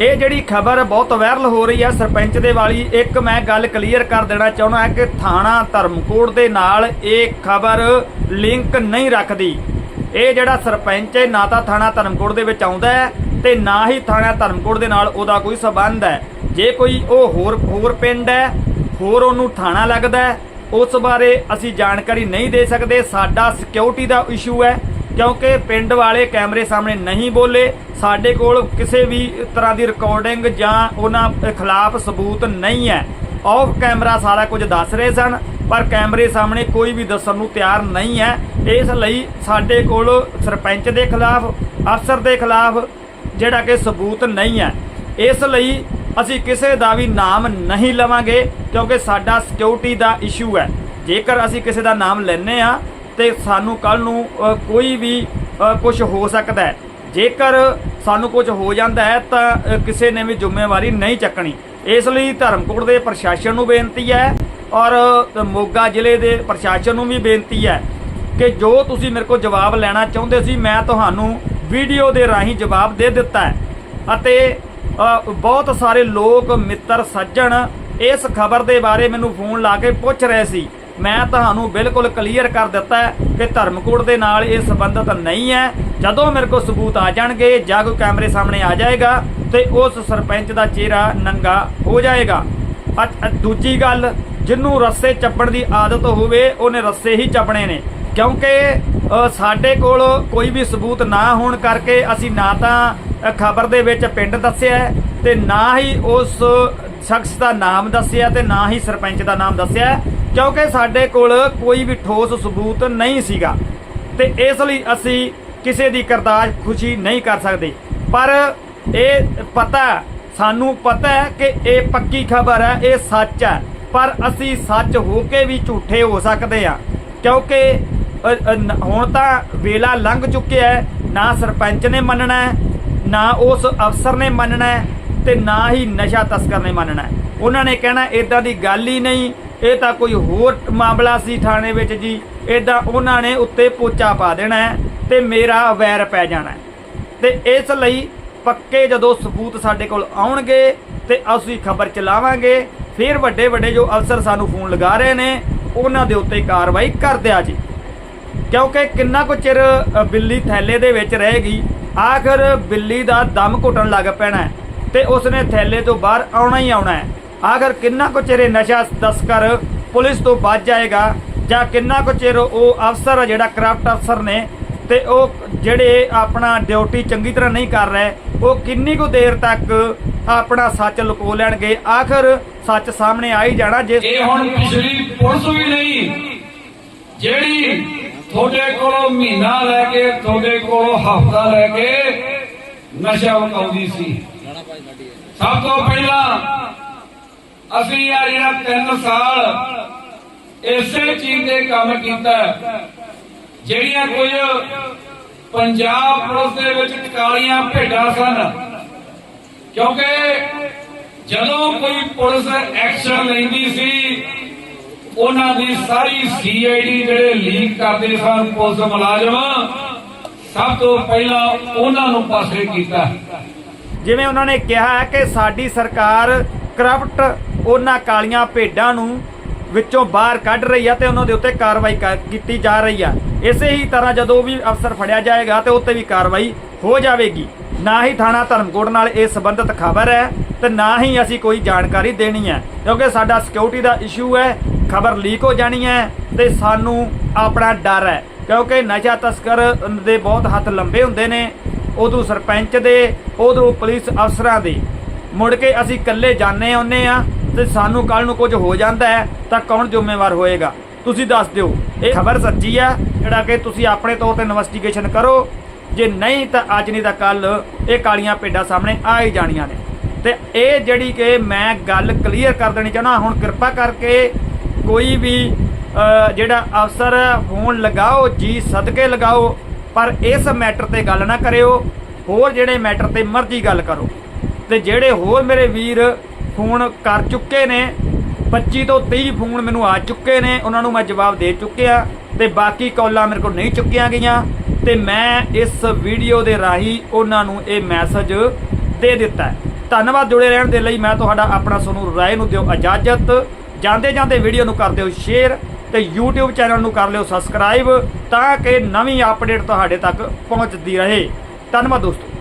ਇਹ ਜਿਹੜੀ ਖਬਰ ਬਹੁਤ ਵਾਇਰਲ ਹੋ ਰਹੀ ਹੈ ਸਰਪੰਚ ਦੇ ਵਾਲੀ, ਇੱਕ ਮੈਂ ਗੱਲ ਕਲੀਅਰ ਕਰ ਦੇਣਾ ਚਾਹੁੰਦਾ ਹਾਂ ਕਿ ਥਾਣਾ ਧਰਮਕੋਟ ਦੇ ਨਾਲ ਇਹ ਖਬਰ ਲਿੰਕ ਨਹੀਂ ਰੱਖਦੀ। ਇਹ ਜਿਹੜਾ ਸਰਪੰਚ ਹੈ, ਨਾ ਤਾਂ ਥਾਣਾ ਧਰਮਕੋਟ ਦੇ ਵਿੱਚ ਆਉਂਦਾ ਹੈ ਤੇ ਨਾ ਹੀ ਥਾਣਾ ਧਰਮਕੋਟ ਦੇ ਨਾਲ ਉਹਦਾ ਕੋਈ ਸਬੰਧ ਹੈ। ਜੇ ਕੋਈ ਉਹ ਹੋਰ ਹੋਰ ਪਿੰਡ ਹੈ, ਹੋਰ ਉਹਨੂੰ ਥਾਣਾ ਲੱਗਦਾ ਉਸ ਬਾਰੇ ਅਸੀਂ ਜਾਣਕਾਰੀ ਨਹੀਂ ਦੇ ਸਕਦੇ। ਸਾਡਾ ਸਿਕਿਉਰਿਟੀ ਦਾ ਇਸ਼ੂ ਹੈ। ਕਿਉਂਕਿ ਪਿੰਡ ਵਾਲੇ ਕੈਮਰੇ ਸਾਹਮਣੇ ਨਹੀਂ ਬੋਲੇ, ਸਾਡੇ ਕੋਲ ਕਿਸੇ ਵੀ ਤਰ੍ਹਾਂ ਦੀ ਰਿਕਾਰਡਿੰਗ ਜਾਂ ਉਹਨਾਂ ਖਿਲਾਫ ਸਬੂਤ ਨਹੀਂ ਹੈ। ਆਫ ਕੈਮਰਾ ਸਾਰਾ ਕੁਝ ਦੱਸ ਰਹੇ ਸਨ, ਪਰ ਕੈਮਰੇ ਸਾਹਮਣੇ ਕੋਈ ਵੀ ਦੱਸਣ ਨੂੰ ਤਿਆਰ ਨਹੀਂ ਹੈ। ਇਸ ਲਈ ਸਾਡੇ ਕੋਲ ਸਰਪੰਚ ਦੇ ਖਿਲਾਫ, ਅਫਸਰ ਦੇ ਖਿਲਾਫ ਜਿਹੜਾ ਕਿ ਸਬੂਤ ਨਹੀਂ ਹੈ। ਇਸ ਲਈ ਅਸੀਂ ਕਿਸੇ ਦਾ ਵੀ ਨਾਮ ਨਹੀਂ ਲਵਾਂਗੇ, ਕਿਉਂਕਿ ਸਾਡਾ ਸਿਕਿਉਰਿਟੀ ਦਾ ਇਸ਼ੂ ਹੈ। ਜੇਕਰ ਅਸੀਂ ਕਿਸੇ ਦਾ ਨਾਮ ਲੈਨੇ ਆ ਤੇ ਸਾਨੂੰ ਕੱਲ ਨੂੰ ਕੋਈ ਵੀ ਕੁਝ ਹੋ ਸਕਦਾ ਹੈ। ਜੇਕਰ ਸਾਨੂੰ ਕੁਝ ਹੋ ਜਾਂਦਾ ਹੈ, ਤਾਂ ਕਿਸੇ ਨੇ ਵੀ ਜ਼ਿੰਮੇਵਾਰੀ ਨਹੀਂ ਚੱਕਣੀ। ਇਸ ਲਈ ਧਰਮਕੋਟ ਦੇ ਪ੍ਰਸ਼ਾਸਨ ਨੂੰ ਬੇਨਤੀ ਹੈ ਔਰ ਮੋਗਾ ਜ਼ਿਲ੍ਹੇ ਦੇ ਪ੍ਰਸ਼ਾਸਨ ਨੂੰ ਵੀ ਬੇਨਤੀ ਹੈ ਕਿ ਜੋ ਤੁਸੀਂ ਮੇਰੇ ਕੋਲ ਜਵਾਬ ਲੈਣਾ ਚਾਹੁੰਦੇ ਸੀ, ਮੈਂ ਤੁਹਾਨੂੰ ਵੀਡੀਓ ਦੇ ਰਾਹੀਂ ਜਵਾਬ ਦੇ ਦਿੱਤਾ ਹੈ। ਅਤੇ ਬਹੁਤ ਸਾਰੇ ਲੋਕ, ਮਿੱਤਰ, ਸੱਜਣ ਇਸ ਖਬਰ ਦੇ ਬਾਰੇ ਮੈਨੂੰ ਫੋਨ ਲਾ ਕੇ ਪੁੱਛ ਰਹੇ ਸੀ ਮੈਂ ਤੁਹਾਨੂੰ ਬਿਲਕੁਲ ਕਲੀਅਰ ਕਰ ਦਿੱਤਾ ਕਿ ਧਰਮਕੋਟ ਦੇ ਨਾਲ ਇਹ ਸੰਬੰਧਤ ਨਹੀਂ ਹੈ। ਜਦੋਂ ਮੇਰੇ ਕੋਲ ਸਬੂਤ ਆ ਜਾਣਗੇ ਜਾਂ ਕੋਈ ਕੈਮਰੇ ਸਾਹਮਣੇ ਆ ਜਾਏਗਾ ਤੇ ਉਸ ਸਰਪੰਚ ਦਾ ਚਿਹਰਾ ਨੰਗਾ ਹੋ ਜਾਏਗਾ। ਦੂਜੀ ਗੱਲ, ਜਿਹਨੂੰ ਰੱਸੇ ਚੱਪਣ ਦੀ ਆਦਤ ਹੋਵੇ, ਉਹਨੇ ਰੱਸੇ ਹੀ ਚੱਪਣੇ ਨੇ। ਕਿਉਂਕਿ ਸਾਡੇ ਕੋਲ ਕੋਈ ਵੀ ਸਬੂਤ ਨਾ ਹੋਣ ਕਰਕੇ ਅਸੀਂ ਨਾ ਤਾਂ ਖਬਰ ਦੇ ਵਿੱਚ ਪਿੰਡ ਦੱਸਿਆ ਹੈ ਤੇ ਨਾ ਹੀ ਉਸ ਸ਼ਖਸ ਦਾ ਨਾਮ ਦੱਸਿਆ ਤੇ ਨਾ ਹੀ ਸਰਪੰਚ ਦਾ ਨਾਮ ਦੱਸਿਆ ਕਿਉਂਕਿ ਸਾਡੇ ਕੋਲ ਕੋਈ ਵੀ ਠੋਸ ਸਬੂਤ ਨਹੀਂ ਸੀਗਾ। ਤੇ ਇਸ ਲਈ ਅਸੀਂ ਕਿਸੇ ਦੀ ਕਰਤਾਜ ਖੁਸ਼ੀ ਨਹੀਂ ਕਰ ਸਕਦੇ। ਪਰ ਇਹ ਪਤਾ ਸਾਨੂੰ ਪਤਾ ਹੈ ਕਿ ਇਹ ਪੱਕੀ ਖਬਰ ਹੈ, ਇਹ ਸੱਚ ਹੈ। ਪਰ ਅਸੀਂ ਸੱਚ ਹੋ ਕੇ ਵੀ ਝੂਠੇ ਹੋ ਸਕਦੇ ਆ ਕਿਉਂਕਿ ਹੁਣ ਤਾਂ ਵੇਲਾ ਲੰਘ ਚੁੱਕਿਆ ਹੈ, ਨਾ ਸਰਪੰਚ ਨੇ ਮੰਨਣਾ ਨਾ ਉਸ ਅਫਸਰ ਨੇ ਮੰਨਣਾ ਤੇ ਨਾ ਹੀ ਨਸ਼ਾ ਤਸਕਰ ਨੇ ਮੰਨਣਾ ਉਹਨਾਂ ਨੇ ਕਹਿਣਾ ਇਦਾਂ ਦੀ ਗੱਲ ਹੀ ਨਹੀਂ। ਇਹ ਤਾਂ ਕੋਈ ਹੋਰ ਮਾਮਲਾ ਸੀ ਥਾਣੇ ਵਿੱਚ ਜੀ। ਇਦਾਂ ਉਹਨਾਂ ਨੇ ਉੱਤੇ ਪੋਚਾ ਪਾ ਦੇਣਾ ਹੈ ਤੇ ਮੇਰਾ ਵੈਰ ਪੈ ਜਾਣਾ ਹੈ। ਤੇ ਇਸ ਲਈ ਪੱਕੇ ਜਦੋਂ ਸਬੂਤ ਸਾਡੇ ਕੋਲ ਆਉਣਗੇ ਤੇ ਅਸੀਂ ਖਬਰ ਚਲਾਵਾਂਗੇ, ਫਿਰ ਵੱਡੇ ਵੱਡੇ ਜੋ ਅਫਸਰ ਸਾਨੂੰ ਫੋਨ ਲਗਾ ਰਹੇ ਨੇ, ਉਹਨਾਂ ਦੇ ਉੱਤੇ ਕਾਰਵਾਈ ਕਰ ਦਿਆ ਜੀ। ਕਿਉਂਕਿ ਕਿੰਨਾ ਕੁ ਚਿਰ ਬਿੱਲੀ ਥੈਲੇ ਦੇ ਵਿੱਚ ਰਹੇਗੀ, ਆਖਰ ਬਿੱਲੀ ਦਾ ਦਮ ਘੁੱਟਣ ਲੱਗ ਪੈਣਾ ਤੇ ਉਸਨੇ ਥੈਲੇ ਤੋਂ ਬਾਹਰ ਆਉਣਾ ਹੀ ਆਉਣਾ ਹੈ। ਆਖਰ ਕਿੰਨਾ ਕੁ ਚਿਰ ਨਸ਼ਾ ਤਸਕਰ ਪੁਲਿਸ ਤੋਂ ਬਚ ਜਾਏਗਾ ਜਾਂ ਕਿੰਨਾ ਕੁ ਚਿਰ ਉਹ ਅਫਸਰ ਆ ਜਿਹੜਾ ਕਰਪਟ ਅਫਸਰ ਨੇ ਤੇ ਉਹ ਜਿਹੜੇ ਆਪਣਾ ਡਿਊਟੀ ਚੰਗੀ ਤਰ੍ਹਾਂ ਨਹੀਂ ਕਰ ਰਹੇ, ਉਹ ਕਿੰਨੀ ਕੁ ਦੇਰ ਤੱਕ ਆਪਣਾ ਸੱਚ ਲੁਕੋ ਲੈਣਗੇ? ਆਖਰ ਸੱਚ ਸਾਹਮਣੇ ਆ ਹੀ ਜਾਣਾ ਜੇ ਇਹ ਹੁਣ ਪਿਛਲੀ ਪੁਲਿਸ ਵੀ ਨਹੀਂ, ਜਿਹੜੀ ਤੁਹਾਡੇ ਕੋਲੋਂ ਮਹੀਨਾ ਲੈ ਕੇ, ਤੁਹਾਡੇ ਕੋਲੋਂ ਹਫਤਾ ਲੈ ਕੇ ਨਸ਼ਾ ਵਕਾਉਂਦੀ ਸੀ। ਸਭ ਤੋਂ ਪਹਿਲਾਂ ਅਸੀਂ ਆ ਜਿਹੜਾ 3 ਸਾਲ ਇਸੇ ਚੀਜ਼ ਦੇ ਕੰਮ ਕੀਤਾ ਜਿਹੜੀਆਂ ਕੁਝ ਪੰਜਾਬ ਪੁਲਿਸ ਦੇ ਵਿੱਚ ਕਾਲੀਆਂ ਭੇਡਾਂ ਸਨ। ਕਿਉਂਕਿ ਜਦੋਂ ਕੋਈ ਪੁਲਿਸ ਐਕਸ਼ਨ ਲੈਂਦੀ ਸੀ, ਉਹਨਾਂ ਦੀ ਸਾਰੀ ਸੀਆਈਡੀ ਜਿਹੜੇ ਲੀਕ ਕਰਦੇ ਸਨ ਪੁਲਿਸ ਮੁਲਾਜ਼ਮ ਸਭ ਤੋਂ ਪਹਿਲਾਂ ਉਹਨਾਂ ਨੂੰ ਪਾਸੇ ਕੀਤਾ। ਜਿਵੇਂ ਉਹਨਾਂ ਨੇ ਕਿਹਾ ਹੈ ਕਿ ਸਾਡੀ ਸਰਕਾਰ ਕਰਪਟ ਉਹਨਾਂ ਕਾਲੀਆਂ ਭੇਡਾਂ ਨੂੰ ਵਿੱਚੋਂ ਬਾਹਰ ਕੱਢ ਰਹੀ ਹੈ ਤੇ ਉਹਨਾਂ ਦੇ ਉੱਤੇ ਕਾਰਵਾਈ ਕੀਤੀ ਜਾ ਰਹੀ ਹੈ ਇਸੇ ਹੀ ਤਰ੍ਹਾਂ ਜਦੋਂ ਵੀ ਅਫਸਰ ਫੜਿਆ ਜਾਏਗਾ ਤੇ ਉੱਤੇ ਵੀ ਕਾਰਵਾਈ ਹੋ ਜਾਵੇਗੀ। ਨਾ ਹੀ ਥਾਣਾ ਧਰਮਕੋਟ ਨਾਲ ਇਹ ਸੰਬੰਧਿਤ ਖਬਰ ਹੈ ਤੇ ਨਾ ਹੀ ਅਸੀਂ ਕੋਈ ਜਾਣਕਾਰੀ ਦੇਣੀ ਹੈ। ਕਿਉਂਕਿ ਸਾਡਾ ਸਿਕਿਉਰਿਟੀ ਦਾ ਇਸ਼ੂ ਹੈ, ਖਬਰ ਲੀਕ ਹੋ ਜਾਣੀ ਹੈ ਤੇ ਸਾਨੂੰ ਆਪਣਾ ਡਰ ਹੈ। ਕਿਉਂਕਿ ਨਸ਼ਾ ਤਸਕਰ ਦੇ ਬਹੁਤ ਹੱਥ ਲੰਬੇ ਹੁੰਦੇ ਨੇ ਉਦੋਂ ਸਰਪੰਚ ਦੇ ਉਦੋਂ ਪੁਲਿਸ ਅਫਸਰਾਂ ਦੇ। ਮੁੜ ਕੇ ਅਸੀਂ ਇਕੱਲੇ ਜਾਣੇ ਆਉਨੇ ਆ ਤੇ ਸਾਨੂੰ ਕੱਲ ਨੂੰ ਕੁਝ ਹੋ ਜਾਂਦਾ ਹੈ ਤਾਂ ਕੌਣ ਜ਼ਿੰਮੇਵਾਰ ਹੋਏਗਾ? ਤੁਸੀਂ ਦੱਸ ਦਿਓ। ਇਹ ਖਬਰ ਸੱਚੀ ਆ ਜਿਹੜਾ ਕਿ ਤੁਸੀਂ ਆਪਣੇ ਤੌਰ ਤੇ ਇਨਵੈਸਟੀਗੇਸ਼ਨ ਕਰੋ। ਜੇ ਨਹੀਂ ਤਾਂ ਅੱਜ ਨਹੀਂ ਤਾਂ ਕੱਲ ਇਹ ਕਾਲੀਆਂ ਭੇਡਾਂ ਸਾਹਮਣੇ ਆ ਹੀ ਜਾਣੀਆਂ ਨੇ। ਤੇ ਇਹ ਜਿਹੜੀ ਕਿ ਮੈਂ ਗੱਲ ਕਲੀਅਰ ਕਰ ਦੇਣੀ ਚਾਹਨਾ ਹੁਣ ਕਿਰਪਾ ਕਰਕੇ ਕੋਈ ਵੀ ਜਿਹੜਾ ਅਫਸਰ ਫੋਨ ਲਗਾਓ, ਜੀ ਸਦਕੇ ਲਗਾਓ, ਪਰ ਇਸ ਮੈਟਰ ਤੇ ਗੱਲ ਨਾ ਕਰਿਓ, ਹੋਰ ਜਿਹੜੇ ਮੈਟਰ ਤੇ ਮਰਜ਼ੀ ਗੱਲ ਕਰੋ। ਤੇ ਜਿਹੜੇ ਹੋਰ ਮੇਰੇ ਵੀਰ ਫੋਨ ਕਰ ਚੁੱਕੇ ਨੇ 25 ਤੋਂ 30 ਫੋਨ ਮੈਨੂੰ ਆ ਚੁੱਕੇ ਨੇ, ਉਹਨਾਂ ਨੂੰ ਮੈਂ ਜਵਾਬ ਦੇ ਚੁੱਕਿਆ, ਤੇ ਬਾਕੀ ਕਾਲਾਂ ਮੇਰੇ ਕੋਲ ਨਹੀਂ ਚੁੱਕੀਆਂ ਗਈਆਂ, ਤੇ ਮੈਂ ਇਸ ਵੀਡੀਓ ਦੇ ਰਾਹੀਂ ਉਹਨਾਂ ਨੂੰ ਇਹ ਮੈਸੇਜ ਦੇ ਦਿੱਤਾ ਧੰਨਵਾਦ ਜੁੜੇ ਰਹਿਣ ਦੇ ਲਈ, ਮੈਂ ਤੁਹਾਡਾ ਆਪਣਾ ਸੋਨੂੰ ਰਾਏ ਨੂੰ ਦਿਓ ਇਜਾਜ਼ਤ। ਜਾਂਦੇ ਜਾਂਦੇ ਵੀਡੀਓ ਨੂੰ ਕਰ ਦਿਓ ਸ਼ੇਅਰ। ਤੇ YouTube ਚੈਨਲ ਨੂੰ ਕਰ ਲਿਓ ਸਬਸਕ੍ਰਾਈਬ ਤਾਂ ਕਿ ਨਵੀਂ ਅਪਡੇਟ ਤੁਹਾਡੇ ਤੱਕ ਪਹੁੰਚਦੀ ਰਹੇ। ਧੰਨਵਾਦ ਦੋਸਤੋ।